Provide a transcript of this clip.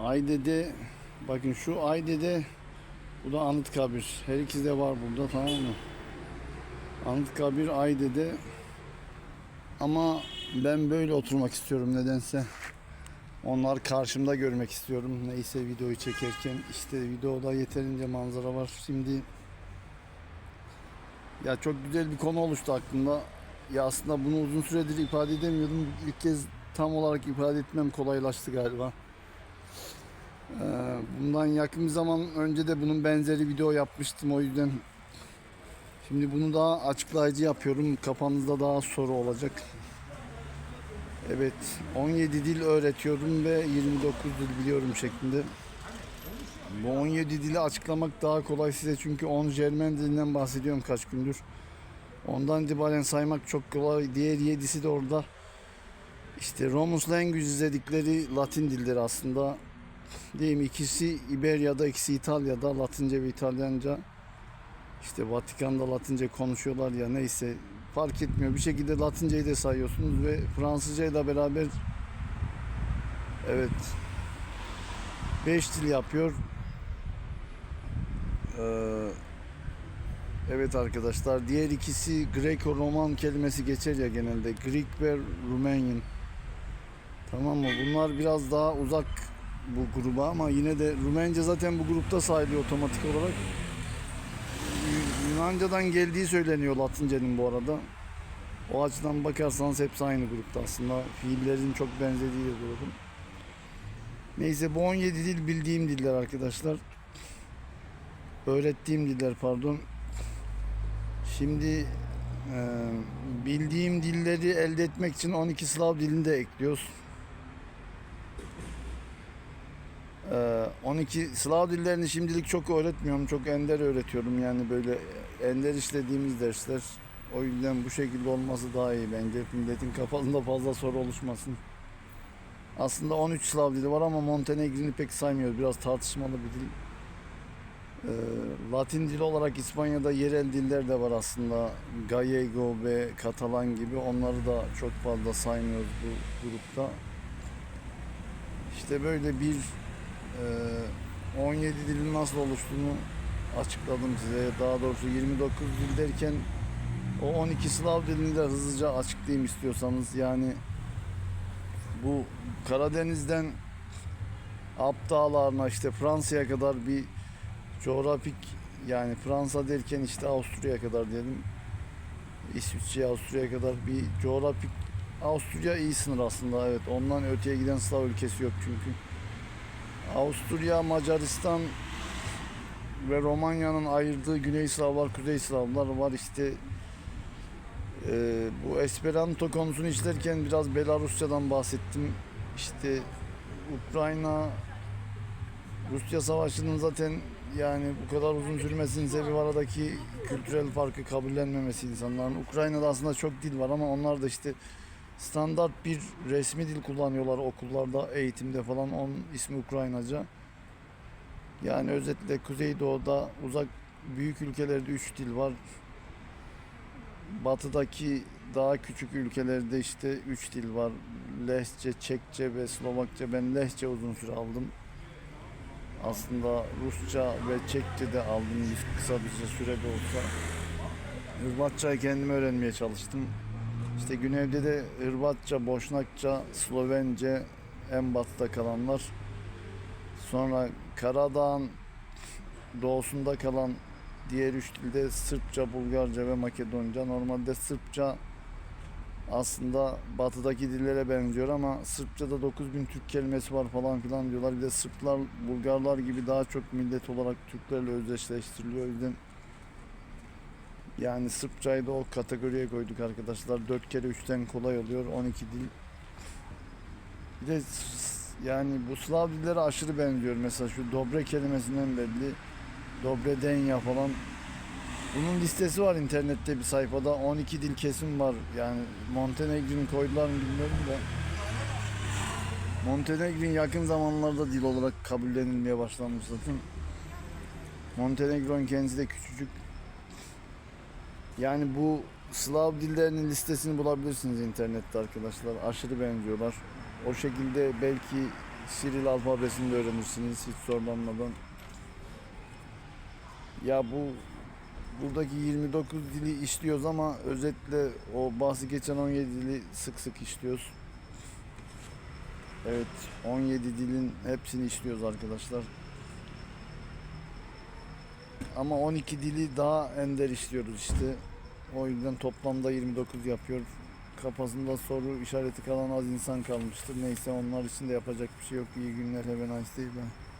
Ayde'de bakın şu Ayde'de bu da Anıtkabir. Her ikisi de var burada tamam mı? Anıtkabir Ayde'de ama ben böyle oturmak istiyorum nedense. Onlar karşımda görmek istiyorum. Neyse videoyu çekerken işte videoda yeterince manzara var. Şimdi ya çok güzel bir konu oluştu aklımda. Ya aslında bunu uzun süredir ifade edemiyordum. İlk kez tam olarak ifade etmem kolaylaştı galiba. Ee, bundan yakın bir zaman önce de bunun benzeri video yapmıştım o yüzden şimdi bunu daha açıklayıcı yapıyorum. Kafanızda daha soru olacak. Evet 17 dil öğretiyorum ve 29 dil biliyorum şeklinde. Bu 17 dili açıklamak daha kolay size çünkü 10 Jermen dilinden bahsediyorum kaç gündür. Ondan itibaren saymak çok kolay. Diğer 7'si de orada. İşte Romus Language izledikleri Latin dilleri aslında. Diyeyim ikisi İberya'da, ikisi İtalya'da Latince ve İtalyanca. İşte Vatikan'da Latince konuşuyorlar ya neyse fark etmiyor. Bir şekilde Latinceyi de sayıyorsunuz ve Fransızcayla da beraber evet 5 dil yapıyor. Ee, evet arkadaşlar diğer ikisi Greco-Roman kelimesi geçer ya genelde. Greek ve Romanian. Tamam mı? Bunlar biraz daha uzak bu gruba ama yine de Rumence zaten bu grupta sayılıyor otomatik olarak. Yu- Yunanca'dan geldiği söyleniyor Latince'nin bu arada. O açıdan bakarsanız hepsi aynı grupta aslında. Fiillerin çok benzediği bir grubun. Neyse bu 17 dil bildiğim diller arkadaşlar. Öğrettiğim diller pardon. Şimdi e, bildiğim dilleri elde etmek için 12 Slav dilini de ekliyoruz. Ee, 12 Slav dillerini şimdilik çok öğretmiyorum. Çok ender öğretiyorum. Yani böyle ender işlediğimiz dersler. O yüzden bu şekilde olması daha iyi bence. Milletin kafasında fazla soru oluşmasın. Aslında 13 Slav dili var ama Montenegrin'i pek saymıyoruz. Biraz tartışmalı bir dil. Ee, Latin dili olarak İspanya'da yerel diller de var aslında. Gallego ve Katalan gibi. Onları da çok fazla saymıyoruz bu grupta. İşte böyle bir ee, 17 dilin nasıl oluştuğunu açıkladım size. Daha doğrusu 29 dil derken o 12 Slav dilini de hızlıca açıklayayım istiyorsanız. Yani bu Karadeniz'den Alp dağlarına işte Fransa'ya kadar bir coğrafik yani Fransa derken işte Avusturya'ya kadar diyelim. İsviçre, Avusturya'ya kadar bir coğrafik Avusturya iyi sınır aslında evet. Ondan öteye giden Slav ülkesi yok çünkü. Avusturya, Macaristan ve Romanya'nın ayırdığı Güney Slavlar, Kuzey Slavlar var işte. Ee, bu Esperanto konusunu işlerken biraz Belarusya'dan bahsettim. İşte Ukrayna Rusya Savaşı'nın zaten yani bu kadar uzun sürmesinin sebebi aradaki kültürel farkı kabullenmemesi insanların. Ukrayna'da aslında çok dil var ama onlar da işte standart bir resmi dil kullanıyorlar okullarda, eğitimde falan. Onun ismi Ukraynaca. Yani özetle Kuzeydoğu'da uzak büyük ülkelerde üç dil var. Batıdaki daha küçük ülkelerde işte üç dil var. Lehçe, Çekçe ve Slovakça. Ben Lehçe uzun süre aldım. Aslında Rusça ve Çekçe de aldım kısa bir sürede olsa. Hırvatçayı kendim öğrenmeye çalıştım. İşte güneyde de Hırvatça, Boşnakça, Slovence en batıda kalanlar. Sonra Karadağ'ın doğusunda kalan diğer üç dilde Sırpça, Bulgarca ve Makedonca. Normalde Sırpça aslında batıdaki dillere benziyor ama Sırpçada 9000 Türk kelimesi var falan filan diyorlar. Bir de Sırplar, Bulgarlar gibi daha çok millet olarak Türklerle özdeşleştiriliyor. O yüzden yani Sırpçayı da o kategoriye koyduk arkadaşlar. 4 kere 3'ten kolay oluyor. 12 dil. Bir de yani bu Slav dilleri aşırı benziyor. Mesela şu dobre kelimesinden belli. Dobre denya falan. Bunun listesi var internette bir sayfada. 12 dil kesim var. Yani Montenegrin koydular mı bilmiyorum da. Montenegrin yakın zamanlarda dil olarak kabullenilmeye başlanmış zaten. Montenegron kendisi de küçücük. Yani bu Slav dillerinin listesini bulabilirsiniz internette arkadaşlar. Aşırı benziyorlar. O şekilde belki Siril alfabesini de öğrenirsiniz hiç zorlanmadan. Ya bu buradaki 29 dili işliyoruz ama özetle o bahsi geçen 17 dili sık sık işliyoruz. Evet 17 dilin hepsini işliyoruz arkadaşlar. Ama 12 dili daha ender işliyoruz işte. O yüzden toplamda 29 yapıyoruz. Kafasında soru işareti kalan az insan kalmıştır. Neyse onlar için de yapacak bir şey yok. İyi günler. Have a nice day. Bye.